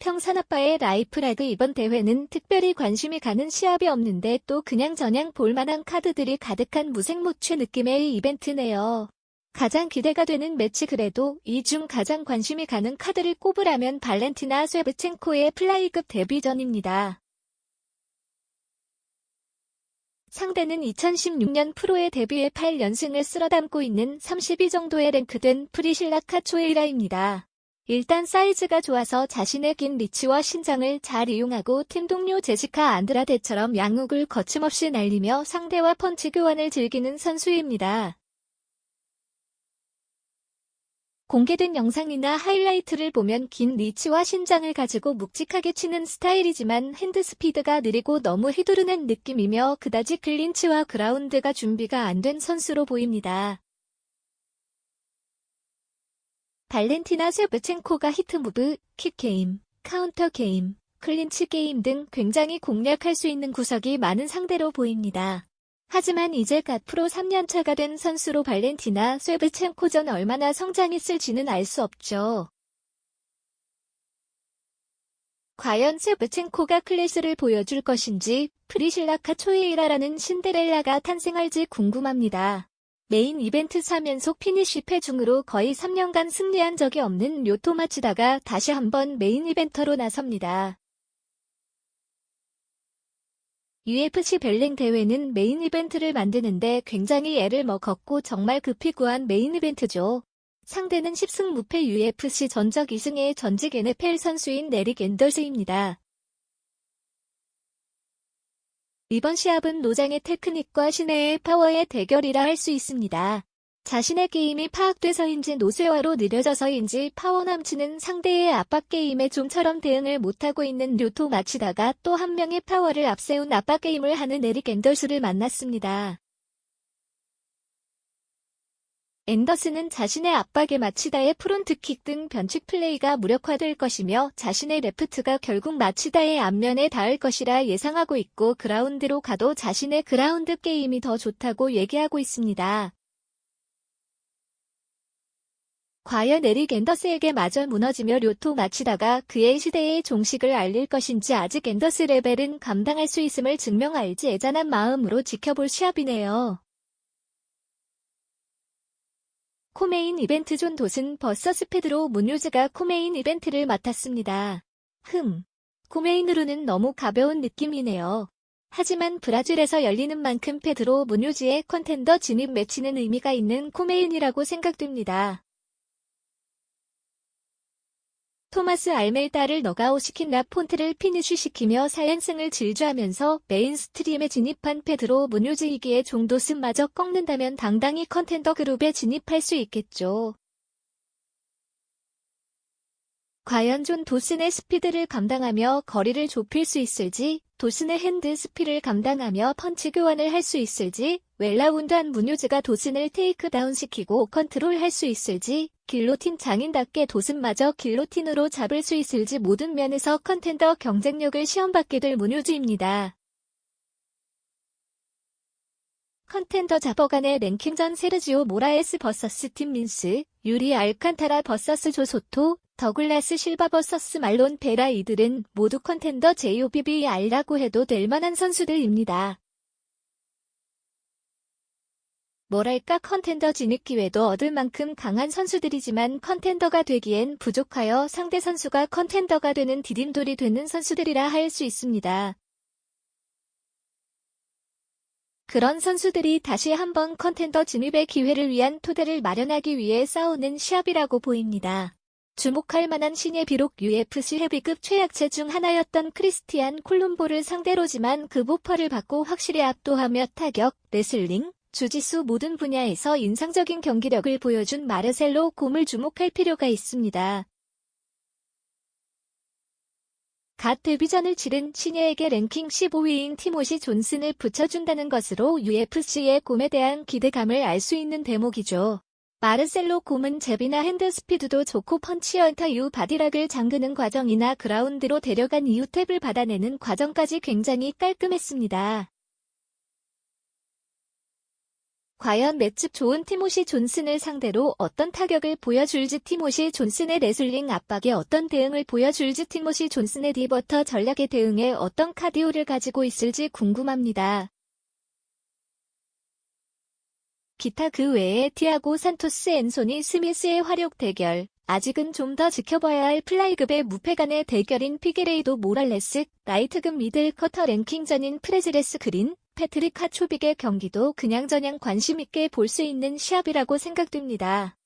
평산아빠의 라이프라그 이번 대회는 특별히 관심이 가는 시합이 없는데 또 그냥 저냥 볼만한 카드들이 가득한 무색무취 느낌의 이벤트네요. 가장 기대가 되는 매치 그래도 이 중 가장 관심이 가는 카드를 꼽으라면 발렌티나 쇠브첸코의 플라이급 데뷔전입니다. 상대는 2016년 프로에 데뷔해 8연승을 쓸어담고 있는 32 정도의 랭크된 프리실라 카초에이라입니다. 일단 사이즈가 좋아서 자신의 긴 리치와 신장을 잘 이용하고 팀 동료 제시카 안드라데처럼 양욱을 거침없이 날리며 상대와 펀치 교환을 즐기는 선수입니다. 공개된 영상이나 하이라이트를 보면 긴 리치와 신장을 가지고 묵직하게 치는 스타일이지만 핸드 스피드가 느리고 너무 휘두르는 느낌이며 그다지 클린치와 그라운드가 준비가 안 된 선수로 보입니다. 발렌티나 쇠브첸코가 히트무브, 킥게임, 카운터 게임, 클린치 게임 등 굉장히 공략할 수 있는 구석이 많은 상대로 보입니다. 하지만 이제 갓 프로 3년차가 된 선수로 발렌티나 쇠브첸코전 얼마나 성장했을지는 알 수 없죠. 과연 쇠브첸코가 클래스를 보여줄 것인지 프리실라 카 초이라라는 신데렐라가 탄생할지 궁금합니다. 메인 이벤트 3연속 피니쉬패 중으로 거의 3년간 승리한 적이 없는 료토 마치다가 다시 한번 메인 이벤터로 나섭니다. UFC 벨링 대회는 메인 이벤트를 만드는데 굉장히 애를 먹었고 정말 급히 구한 메인 이벤트죠. 상대는 10승 무패 UFC 전적 2승의 전직 NFL 선수인 네릭 앤더스입니다. 이번 시합은 노장의 테크닉과 신의 파워의 대결이라 할 수 있습니다. 자신의 게임이 파악돼서인지 노쇠화로 느려져서인지 파워 넘치는 상대의 압박 게임에 좀처럼 대응을 못하고 있는 류토 마치다가 또 한 명의 파워를 앞세운 압박 게임을 하는 에릭 앤더스를 만났습니다. 앤더스는 자신의 압박에 마치다의 프론트킥 등 변칙 플레이가 무력화될 것이며 자신의 레프트가 결국 마치다의 앞면에 닿을 것이라 예상하고 있고 그라운드로 가도 자신의 그라운드 게임이 더 좋다고 얘기하고 있습니다. 과연 에릭 앤더스에게 마저 무너지며 료토 마치다가 그의 시대의 종식을 알릴 것인지 아직 앤더스 레벨은 감당할 수 있음을 증명할지 애잔한 마음으로 지켜볼 시합이네요. 코메인 이벤트 존 돛은 버서스 페드로 무뉴즈가 코메인 이벤트를 맡았습니다. 흠. 코메인으로는 너무 가벼운 느낌이네요. 하지만 브라질에서 열리는 만큼 페드로 무뉴즈의 컨텐더 진입 매치는 의미가 있는 코메인이라고 생각됩니다. 토마스 알멜다를 너가웃시킨 라 폰트를 피니쉬시키며 4연승을 질주하면서 메인스트림에 진입한 페드로 무뉴즈이기에 종도스마저 꺾는다면 당당히 컨텐더 그룹에 진입할 수 있겠죠. 과연 존 도슨의 스피드를 감당하며 거리를 좁힐 수 있을지, 도슨의 핸드 스피를 감당하며 펀치 교환을 할 수 있을지, 웰라운드한 무뉴즈가 도슨을 테이크다운 시키고 컨트롤할 수 있을지, 길로틴 장인답게 도슨마저 길로틴으로 잡을 수 있을지 모든 면에서 컨텐더 경쟁력을 시험받게 될 문유주입니다. 컨텐더 잡어간의 랭킹전 세르지오 모라에스 버서스 팀 민스, 유리 알칸타라 버서스 조소토, 더글라스 실바 버서스 말론 베라 이들은 모두 컨텐더 JOBBR라고 해도 될 만한 선수들입니다. 뭐랄까 컨텐더 진입 기회도 얻을 만큼 강한 선수들이지만 컨텐더가 되기엔 부족하여 상대 선수가 컨텐더가 되는 디딤돌이 되는 선수들이라 할 수 있습니다. 그런 선수들이 다시 한번 컨텐더 진입의 기회를 위한 토대를 마련하기 위해 싸우는 시합이라고 보입니다. 주목할 만한 신예 비록 UFC 헤비급 최약체 중 하나였던 크리스티안 콜롬보를 상대로지만 그 보퍼를 받고 확실히 압도하며 타격, 레슬링, 주짓수 모든 분야에서 인상적인 경기력을 보여준 마르셀로 곰을 주목할 필요가 있습니다. 갓 데뷔전을 치른 신예에게 랭킹 15위인 티모시 존슨을 붙여준다는 것으로 UFC의 곰에 대한 기대감을 알 수 있는 대목이죠. 마르셀로 곰은 제비나 핸드 스피드도 좋고 펀치연타 이후 바디락을 잠그는 과정이나 그라운드로 데려간 이후 탭을 받아내는 과정까지 굉장히 깔끔했습니다. 과연 맷집 좋은 티모시 존슨을 상대로 어떤 타격을 보여줄지 티모시 존슨의 레슬링 압박에 어떤 대응을 보여줄지 티모시 존슨의 디버터 전략에 대응해 어떤 카디오를 가지고 있을지 궁금합니다. 기타 그 외에 티아고 산토스 앤소니 스미스의 화력 대결, 아직은 좀 더 지켜봐야 할 플라이급의 무패 간의 대결인 피게레이도 모랄레스, 라이트급 미들 커터 랭킹전인 프레즈레스 그린, 패트릭 하초빅의 경기도 그냥저냥 관심있게 볼 수 있는 시합이라고 생각됩니다.